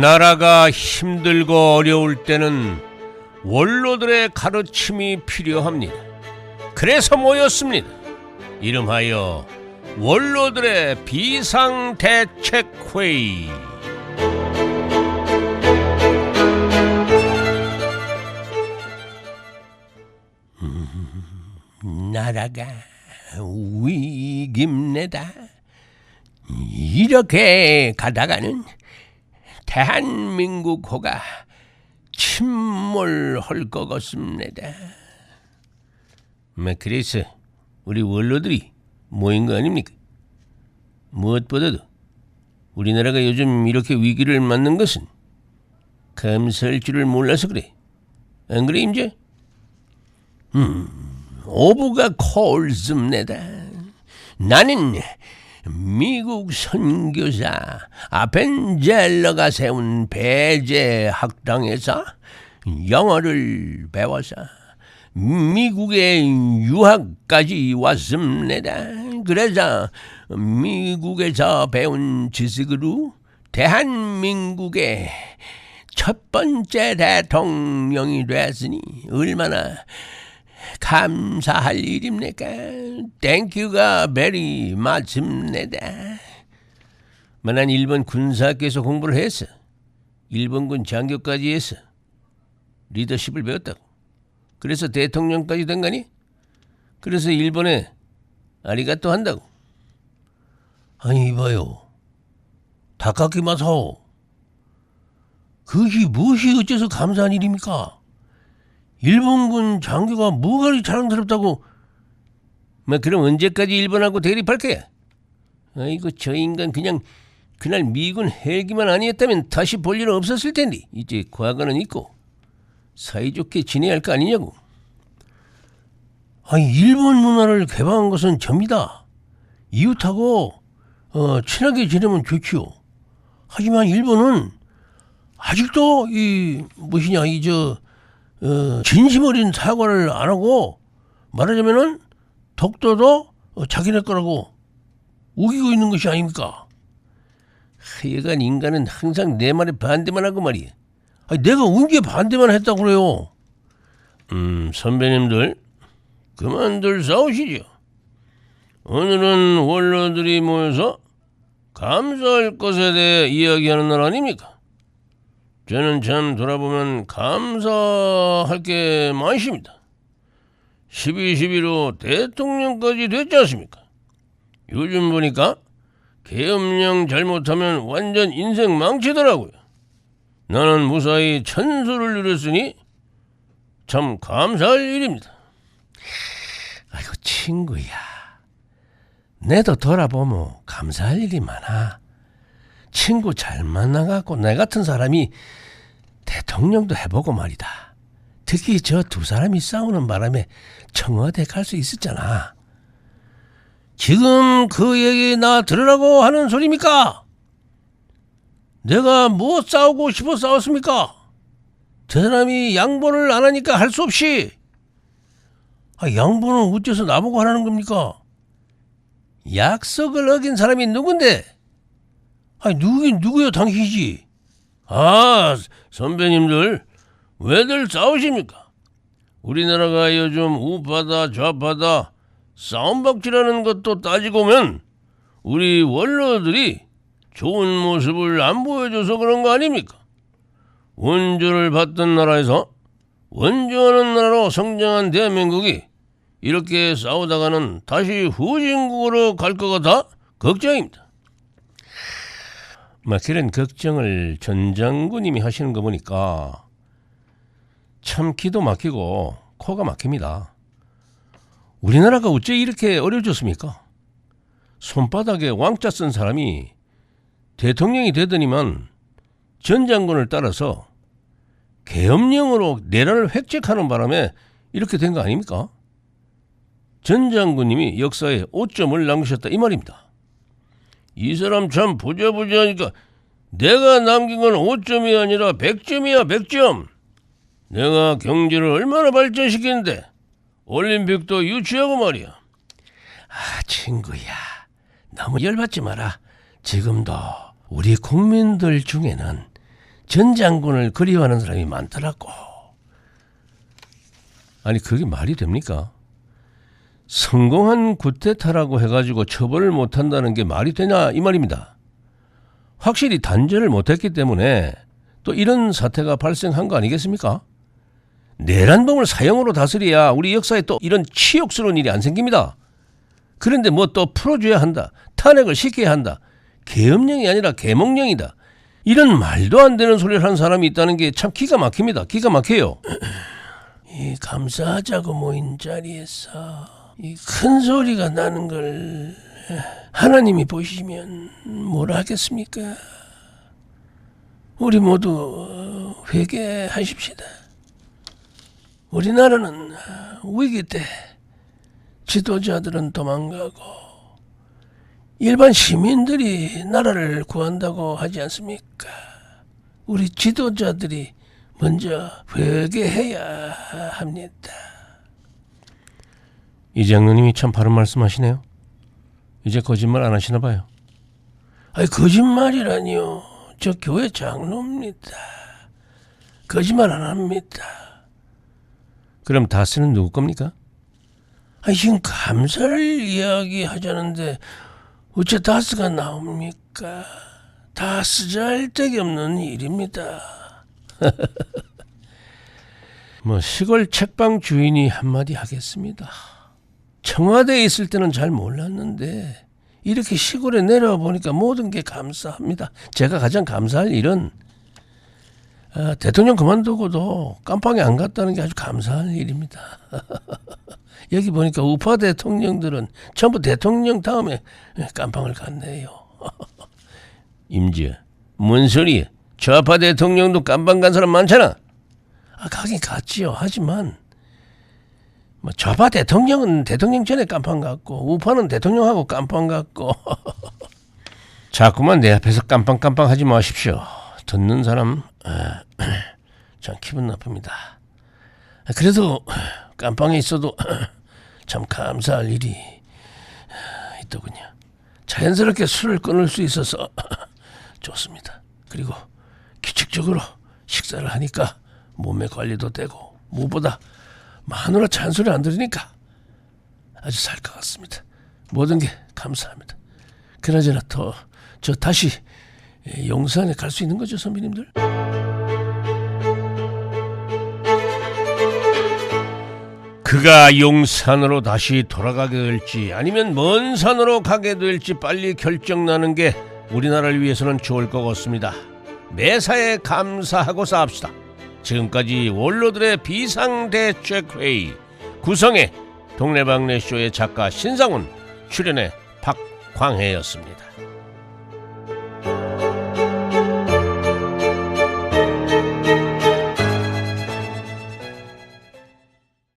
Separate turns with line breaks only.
나라가 힘들고 어려울 때는 원로들의 가르침이 필요합니다. 그래서 모였습니다. 이름하여 원로들의 비상대책회의. 음, 나라가 위깁니다. 이렇게 가다가는 대한민국 호가 침몰할 것 같습니다. 뭐 그래서 우리 원로들이 모인 거 아닙니까? 무엇보다도 우리나라가 요즘 이렇게 위기를 맞는 것은 감사할 줄을 몰라서 그래. 안 그래 임제? 음, 오부가 콜습니다. 나는 미국 선교사 아펜젤러가 세운 배제 학당에서 영어를 배워서 미국에 유학까지 왔습니다. 그래서 미국에서 배운 지식으로 대한민국의 첫 번째 대통령이 됐으니 얼마나 감사할 일입니까? 땡큐가 베리 맞습니다. 난 일본 군사학교에서 공부를 했어. 일본군 장교까지 했어. 리더십을 배웠다고. 그래서 대통령까지 된 거니? 그래서 일본에 아리가또 한다고. 아니 이봐요. 다카키 마사오. 그게 무엇이 어째서 감사한 일입니까? 일본군 장교가 뭐가 그리 자랑스럽다고. 뭐 그럼 언제까지 일본하고 대립할 거야? 아이고 저 인간 그냥 그날 미군 헬기만 아니었다면 다시 볼 일은 없었을 텐데. 이제 과거는 있고 사이좋게 지내야 할 거 아니냐고. 아니 일본 문화를 개방한 것은 접니다. 이웃하고 어, 친하게 지내면 좋지요. 하지만 일본은 아직도 이 무엇이냐 이 저 어, 진심 어린 사과를 안 하고 말하자면은 독도도 어, 자기네 거라고 우기고 있는 것이 아닙니까? 하여간 인간은 항상 내 말에 반대만 하고 말이야. 아니, 내가 언제 반대만 했다고 그래요? 음, 선배님들, 그만들 싸우시죠. 오늘은 원로들이 모여서 감사할 것에 대해 이야기하는 날 아닙니까? 저는 참 돌아보면 감사할 게 많습니다. 12.12로 대통령까지 됐지 않습니까? 요즘 보니까 계엄령 잘못하면 완전 인생 망치더라고요. 나는 무사히 천수를 누렸으니 참 감사할 일입니다. 아이고 친구야. 내도 돌아보면 감사할 일이 많아. 친구 잘 만나갖고 내 같은 사람이 대통령도 해보고 말이다. 특히 저 두 사람이 싸우는 바람에 청와대 갈 수 있었잖아. 지금 그 얘기 나 들으라고 하는 소리입니까? 내가 뭐 싸우고 싶어 싸웠습니까? 저 사람이 양보를 안 하니까 할 수 없이 아, 양보는 어째서 나보고 하라는 겁니까? 약속을 어긴 사람이 누군데? 아니 누구긴 누구요 당신이지. 아 선배님들 왜들 싸우십니까? 우리나라가 요즘 우파다 좌파다 싸움박질하는 것도 따지고 보면 우리 원로들이 좋은 모습을 안 보여줘서 그런 거 아닙니까? 원조를 받던 나라에서 원조하는 나라로 성장한 대한민국이 이렇게 싸우다가는 다시 후진국으로 갈 것 같아 걱정입니다. 막 그런 걱정을 전 장군님이 하시는 거 보니까 참 기도 막히고 코가 막힙니다. 우리나라가 어째 이렇게 어려졌습니까? 손바닥에 왕자 쓴 사람이 대통령이 되더니만 전 장군을 따라서 계엄령으로 내란을 획책하는 바람에 이렇게 된 거 아닙니까? 전 장군님이 역사에 오점을 남기셨다 이 말입니다. 이 사람 참 부자부자하니까 내가 남긴 건 5점이 아니라 100점이야 100점. 내가 경제를 얼마나 발전시키는데 올림픽도 유치하고 말이야. 아 친구야 너무 열받지 마라. 지금도 우리 국민들 중에는 전 장군을 그리워하는 사람이 많더라고. 아니 그게 말이 됩니까? 성공한 구테타라고 해가지고 처벌을 못한다는 게 말이 되냐 이 말입니다. 확실히 단죄를 못했기 때문에 또 이런 사태가 발생한 거 아니겠습니까? 내란범을 사형으로 다스려야 우리 역사에 또 이런 치욕스러운 일이 안 생깁니다. 그런데 뭐 또 풀어줘야 한다. 탄핵을 시켜야 한다. 계엄령이 아니라 계몽령이다. 이런 말도 안 되는 소리를 한 사람이 있다는 게 참 기가 막힙니다. 기가 막혀요. 이 감사하자고 모인 자리에서 이 큰 소리가 나는 걸 하나님이 보시면 뭐라 하겠습니까? 우리 모두 회개하십시다. 우리나라는 위기 때 지도자들은 도망가고 일반 시민들이 나라를 구한다고 하지 않습니까? 우리 지도자들이 먼저 회개해야 합니다. 이 장로님이 참 바른 말씀하시네요. 이제 거짓말 안 하시나 봐요. 아니 거짓말이라니요. 저 교회 장로입니다. 거짓말 안 합니다. 그럼 다스는 누구 겁니까? 아니 지금 감사를 이야기 하자는데 어째 다스가 나옵니까? 다스 잘데기 없는 일입니다. 뭐 시골 책방 주인이 한마디 하겠습니다. 청와대에 있을 때는 잘 몰랐는데 이렇게 시골에 내려와 보니까 모든 게 감사합니다. 제가 가장 감사할 일은 아, 대통령 그만두고도 깜빵에 안 갔다는 게 아주 감사한 일입니다. 여기 보니까 우파 대통령들은 전부 대통령 다음에 깜빵을 갔네요. 임지야, 뭔 소리야? 좌파 대통령도 깜빵 간 사람 많잖아. 아, 가긴 갔지요. 하지만 뭐 좌파 대통령은 대통령 전에 깜빵 갔고 우파는 대통령하고 깜빵 갔고 자꾸만 내 앞에서 깜빵깜빵 하지 마십시오. 듣는 사람 아, 참 기분 나쁩니다. 그래도 깜빵에 있어도 참 감사할 일이 있더군요. 자연스럽게 술을 끊을 수 있어서 좋습니다. 그리고 규칙적으로 식사를 하니까 몸의 관리도 되고 무엇보다 마누라 잔소리 안 들으니까 아주 살 것 같습니다. 모든 게 감사합니다. 그나저나 더 저 다시 용산에 갈 수 있는 거죠, 선배님들? 그가 용산으로 다시 돌아가게 될지 아니면 먼 산으로 가게 될지 빨리 결정나는 게 우리나라를 위해서는 좋을 것 같습니다. 매사에 감사하고 싸웁시다. 지금까지 원로들의 비상대책 회의 구성의 동네방네 쇼의 작가 신상훈 출연의 박광혜였습니다.